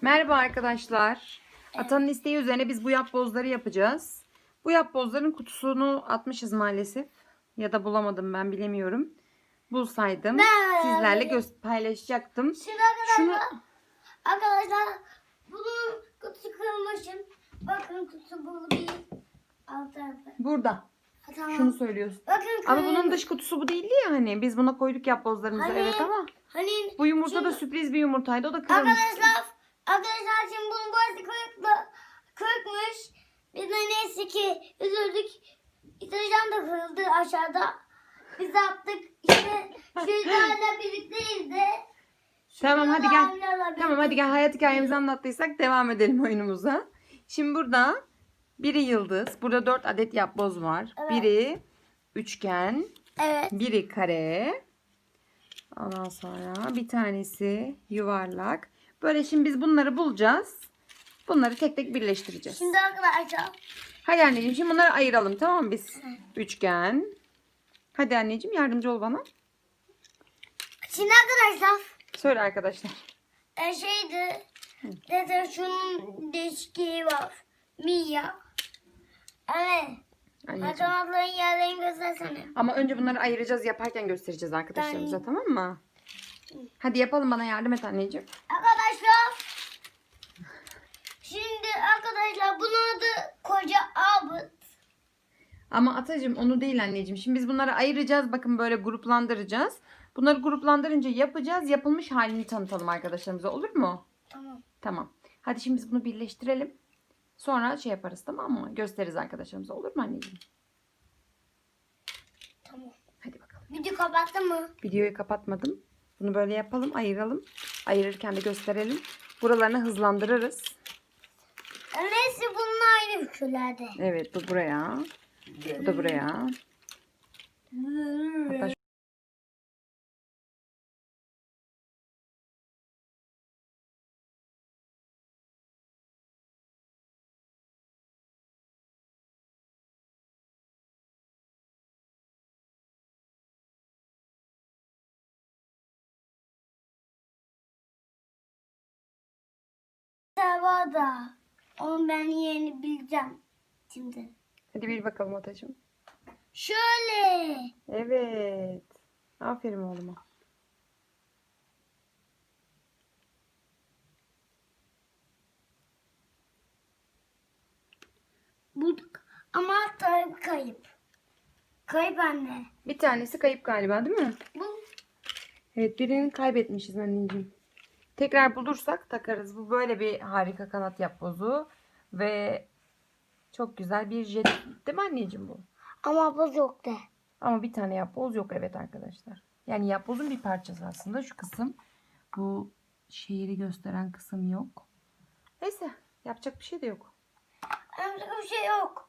Merhaba arkadaşlar. Atanın isteği üzerine biz bu yapbozları yapacağız. Bu yapbozların kutusunu atmışız maalesef. Ya da bulamadım ben bilemiyorum. Bulsaydım Ben- sizlerle paylaşacaktım. Şimdi arkadaşlar, Şunu arkadaşlar bunun kutusu kırılmışım. Bakın kutusu bu değil. Alt tarafı. burada. Ha, tamam. Şunu söylüyorsun. Bakın Ama bunun dış kutusu bu değildi ya hani. Biz buna koyduk yapbozlarımızı Hani- evet ama Hani bu yumurta da Şimdi- sürpriz bir yumurtaydı. O da kırılmış. arkadaşlar arkadaşlar şimdi bunun boğazı kırıklı, kırıkmış. Biz de neyse ki üzüldük. İtalyan da kırıldı aşağıda. Biz yaptık. İşte Şükrü'yle birlikteyiz de. Tamam hadi gel. Tamam hadi gel hayat hikayemizi anlattıysak devam edelim oyunumuza. Şimdi burada biri yıldız. Burada dört adet yapboz var. Evet. Biri üçgen. Evet. Biri kare. Ondan sonra bir tanesi yuvarlak. Böyle şimdi biz bunları bulacağız. Bunları tek tek birleştireceğiz. Şimdi arkadaşlar Hadi anneciğim şimdi bunları ayıralım tamam mı biz? Üçgen. Hadi anneciğim yardımcı ol bana. Şimdi arkadaşlar Söyle arkadaşlar. e, şeydi zaten şunun değişikliği var. Mia. Evet. Matematiklerin yerlerini göstersene. Ama önce bunları ayıracağız yaparken göstereceğiz arkadaşlarımıza tamam mı? Hadi yapalım bana yardım et anneciğim. Arkadaşlar Şimdi arkadaşlar bunun adı koca Albert. Ama Atacığım onu değil anneciğim. Şimdi biz bunları ayıracağız. Bakın böyle gruplandıracağız. Bunları gruplandırınca yapacağız. Yapılmış halini tanıtalım arkadaşlarımıza. Olur mu? Tamam. Tamam. Hadi şimdi biz bunu birleştirelim. Sonra şey yaparız tamam mı? Gösteririz arkadaşlarımıza. Olur mu anneciğim? Tamam. Hadi bakalım. Video kapattın mı? Videoyu kapatmadım. Bunu böyle yapalım. Ayıralım. Ayırırken de gösterelim. Buralarını hızlandırırız. Neyse bunun ayrı hükürlerde. Evet bu buraya. Bu da buraya. Hatta şu- var da. Onu ben yeni bileceğim. Şimdi. Hadi bir bakalım Atacığım. Şöyle. Evet. Aferin oğluma. Bulduk. Ama tabii kayıp. Kayıp anne. Bir tanesi kayıp galiba değil mi? Bu Evet birini kaybetmişiz anneciğim. Tekrar bulursak takarız. Bu böyle bir harika kanat yapbozu. Ve çok güzel bir jet. Değil mi anneciğim bu? ama buz yok de. Ama bir tane yapboz yok evet arkadaşlar. Yani yapbozun bir parçası aslında şu kısım. Bu şehri gösteren kısım yok. Neyse yapacak bir şey de yok. Başka bir şey yok.